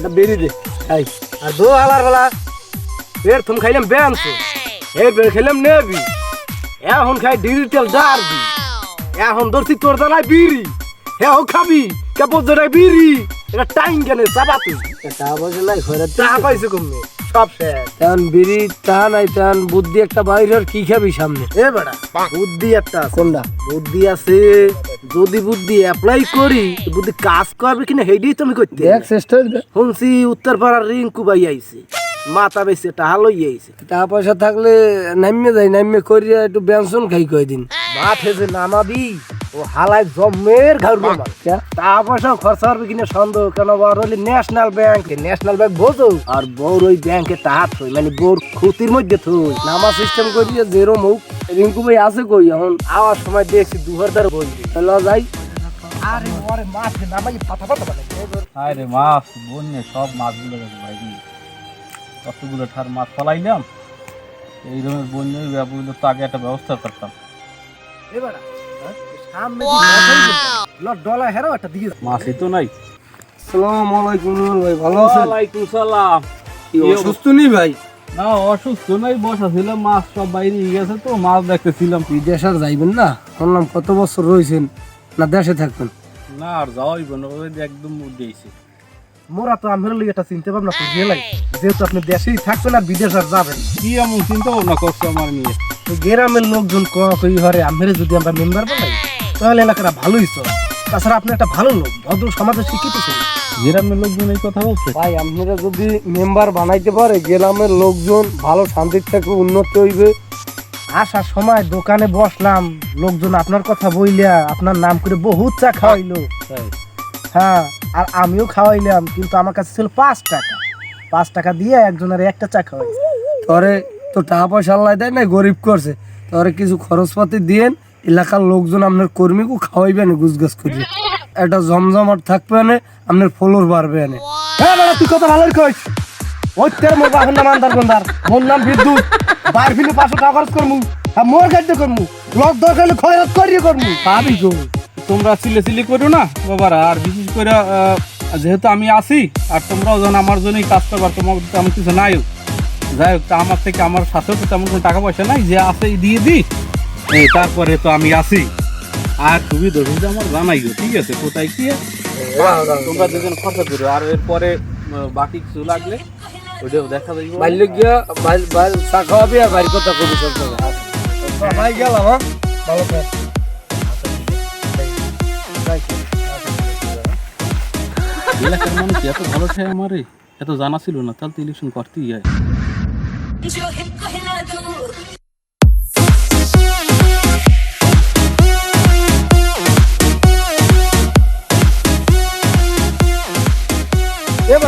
একটা বেরি দে। খাই আর দো হালার বেলা। এর তুমি খাইলাম ব্যায়ামস এর বের খাইলাম নেবি এখন খাই ডিজিটাল জারবি এখন ধরছি তোর দাঁড়ায় বিড়ি। হ্যাঁ খাবি কেবল দ্বারাই বিড়ি? এটা টাইম কেন চাবা তুই টাকা পয়সা নাই ঘরে চা পাইছে কমবে সব শেষ। তেমন বিড়ি তা নাই তেমন বুদ্ধি একটা বাইরের কি খাবি সামনে? এ বেড়া বুদ্ধি একটা আছে। কোনটা? বুদ্ধি আছে যদি বুদ্ধি অ্যাপ্লাই করি বুদ্ধি কাজ করবে কিনা হেডি তুমি করতে দেখ চেষ্টা শুনছি উত্তর পাড়ার রিঙ্কু ভাই আইছে মাথা বেশি টাকা লই আইছে। টাকা পয়সা থাকলে নামিয়ে যাই নামিয়ে করিয়া একটু ব্যঞ্জন খাই কয়দিন। মাঠে যে নামাবি ও হালাই জমের ঘর টাকা পয়সা খরচা হবে কিনা সন্দেহ কেন বড় হলে ন্যাশনাল ব্যাংক ন্যাশনাল ব্যাংক বোঝো। আর বউর ওই ব্যাংকে টাকা থই মানে বউর ক্ষতির মধ্যে থই নামা সিস্টেম করিয়া জেরো মুখ। রিঙ্কু ভাই আছে কই? এখন আওয়ার সময় দেখছি দুহার দ্বার বলছি তাহলে যাই। আরে ওরে মাঠে নামাই পাতা পাতা পাতা। আরে মাছ বন্যে সব মাছগুলো ভাই। কতগুলো ঠার মাছ ফলাইলাম এই রকমের বন্যের ব্যাপারগুলো তো আগে একটা ব্যবস্থা করতাম। এবারে ডলা হেরো একটা দিকে মাছই তো নাই। আসসালামু আলাইকুম ভাই ভালো আছেন? ওয়ালাইকুম সালাম। অসুস্থ নেই ভাই? না অসুস্থ নাই বসা মাছ সব বাইরে গেছে তো মাছ দেখতেছিলাম। বিদেশ আর যাইবেন না? শুনলাম কত বছর রয়েছেন না দেশে থাকবেন? না আর যাওয়াই না ওই একদম মোরা তো আমের লিগে এটা চিন্তা ভাবনা করি গেলাই যেহেতু আপনি দেশেই থাকবেন আর বিদেশ আর যাবেন। কি এমন চিন্তা ভাবনা করছ আমার নিয়ে? গ্রামের লোকজন কই হরে আমের যদি আমরা মেম্বার বানাই তাহলে এলাকাটা ভালোই চল। তাছাড়া আপনি একটা ভালো লোক ভদ্র সমাজে শিক্ষিত ছিলেন গ্রামের লোকজন এই কথা বলছে? ভাই আপনারা যদি মেম্বার বানাইতে পারে গ্রামের লোকজন ভালো শান্তির থেকে উন্নতি হইবে। আসার সময় দোকানে বসলাম লোকজন আপনার কথা বইলা আপনার নাম করে বহুত চা খাওয়াইলো। হ্যাঁ। আর আমিও খাওয়াইলাম কিন্তু আমার কাছে ছিল পাঁচ টাকা। পাঁচ টাকা দিয়ে একজনের একটা চা খাওয়াই তোরে তো টাকা পয়সা আল্লাহ দেয় না গরিব করছে। তোরে কিছু খরচপাতি দিয়েন এলাকার লোকজন আপনার কর্মীকে খাওয়াইবে না গুজগাছ করিয়ে। একটা জমজমাট থাকবে না, আপনার ফলোর বাড়বে না। হ্যাঁ বেড়া, তুই কথা ভালোই কইস। ওই তের মোর বাপের নাম আন্দার গন্দার মোর নাম বিদ্যুৎ। বাইর ফিলে পাঁচশো টাকা খরচ করমু, আর মোর গাড়িতে করমু। লোক দরকার হলে করিয়ে করমু। পাবি গো। তোমরা সিলে সিলি করো না বাবারা আর বিশেষ করে যেহেতু আমি আছি, আর তোমরাও যেন আমার জন্যই কাজ করবার তোমার তেমন কিছু নাই যাই হোক আমার থেকে আমার সাথেও তো তেমন কোনো টাকা পয়সা নাই, যে আছে দিয়ে দিই। এই তারপরে তো আমি আছি। আর তুমি দোষিত আমার জানাইও ঠিক আছে? কোথায় কি? তোমরা দুজন খরচা করো। আর এরপরে বাকি কিছু লাগলে ওইটাও দেখা যাইব। বাল্য গিয়া বাইল বাইল চা খাওয়াবি আর বাড়ির কথা কবি সব জায়গায়। ভাই গেলাম হ্যাঁ? ভালো এলাকার মানুষ এত ভালো ঠাই আমার এত জানা ছিল না তাহলে তো ইলেকশন করতেই হয়।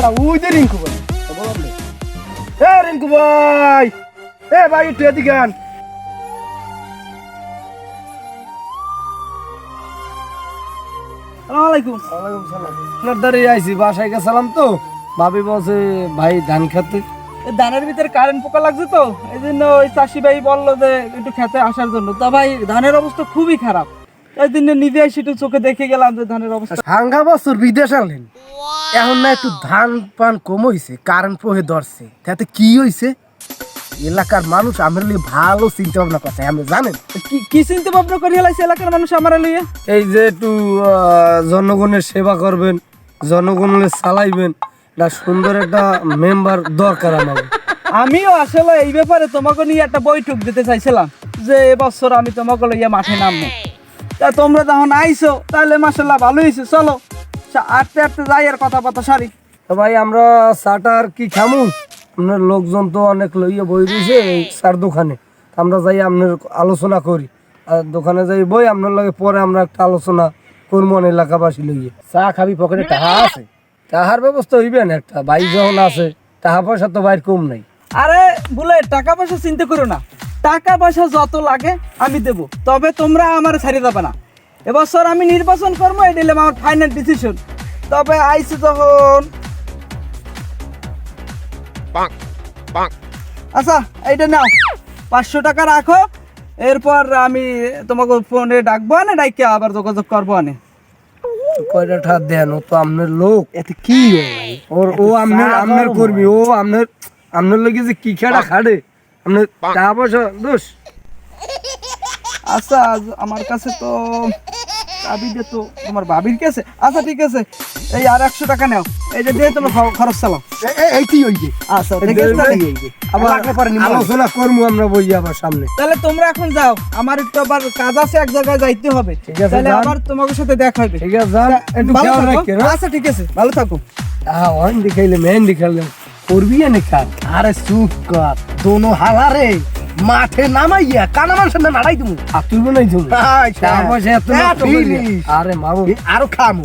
বেড়া ওই যে রিঙ্কু ভাই। এ রিঙ্কু ভাই। এ ভাই একটু এদিকে আন। আসসালামাইকুম ওয়ালাইকুম সালাম। আপনার দাঁড়িয়ে আইছি বাসায় গেছিলাম তো। ভাবি বলছে ভাই ধান খেতে। ধানের ভিতরে কারেন্ট পোকা লাগছে তো এই জন্য ওই চাষি ভাই বলল যে একটু খেতে আসার জন্য। তা ভাই ধানের অবস্থা খুবই খারাপ। নিজে চোখে দেখে গেলাম যে ধানের অবস্থা। বছর বিদেশ আনলেন। এখন না একটু ধান পান কম হইছে কারেন্ট পোহে ধরছে। তাতে কি হইছে? এলাকার মানুষ আমার লিয়ে ভালো চিন্তা ভাবনা করছে আপনি জানেন? কি কি চিন্তা ভাবনা করে হেলাইছে এলাকার মানুষ আমার লইয়া এই যে একটু আহ, জনগণের সেবা করবেন জনগণের চালাইবেন এটা সুন্দর একটা মেম্বার দরকার আমাদের আমিও আসলে এই ব্যাপারে তোমাকে নিয়ে একটা বৈঠক দিতে চাইছিলাম যে এবছর আমি তোমাকে লইয়া মাঠে নামবো। তা তোমরা যখন আইছো তাহলে মাসাল্লাহ ভালো হয়েছে। চলো। আটতে আটতে যাই আর কথা কথা সারি। তো ভাই আমরা চাটা আর কি খামু? আপনার লোকজন তো অনেক লইয়া বই দিয়েছে এই চার দোকানে। আমরা যাই আপনার আলোচনা করি। আর দোকানে যাই বই আপনার লাগে পরে আমরা একটা আলোচনা করব না এলাকাবাসী লইয়ে। চা খাবি পকেটে? টাকা আছে। টাকার ব্যবস্থা হইবে না একটা। ভাই যখন আছে টাকা পয়সা তো বাইর কম নাই। আরে বলে টাকা পয়সা চিন্তা করো না। টাকা পয়সা যত লাগে আমি দেব। তবে তোমরা আমার ছাড়িয়ে দেবে না। এবছর আমি নির্বাচন করব এটা হলো আমার ফাইনাল ডিসিশন তবে আইসি যখন আচ্ছা এইটা নাও। পাঁচশো টাকা রাখো। এরপর আমি তোমাকে ফোনে ডাকবো আনে ডাইকে আবার যোগাযোগ করব আনে। কয়টা ঠা দেন? ও তো আপনার লোক। এতে কি? ওর ও আপনার আপনার কর্মী। ও আপনার আপনার লোকে যে কি খেটা খাটে। আপনার টাকা পয়সা দোষ আচ্ছা আজ আমার কাছে তো চাবি দে তো। তোমার ভাবির কাছে? আচ্ছা ঠিক আছে। এই আর একশো টাকা নাও। এই যে দিয়ে তোমার খরচ চালাও। এই কি হইছে আচ্ছা ঠিক আছে তাহলে। আবার লাগলে পরে নিবো। আলোচনা করব আমরা বই আবার সামনে। তাহলে তোমরা এখন যাও। আমার একটু আবার কাজ আছে এক জায়গায় যাইতে হবে। ঠিক আছে, তাহলে। আবার তোমাদের সাথে দেখা হবে। ঠিক আছে ভালো থাকো। হ্যাঁ? আচ্ছা ঠিক আছে। ভালো থাকো। হ্যাঁ দেখাইলে মেন দেখাইলে করবি এনে কাজ আরে চুপ কর দোনো হালারে মাঠে নামাইয়া কানা মানুষের না নাড়াই তুমি? আর তুলবো নাই তুমি। আরে মামু আরও খামু।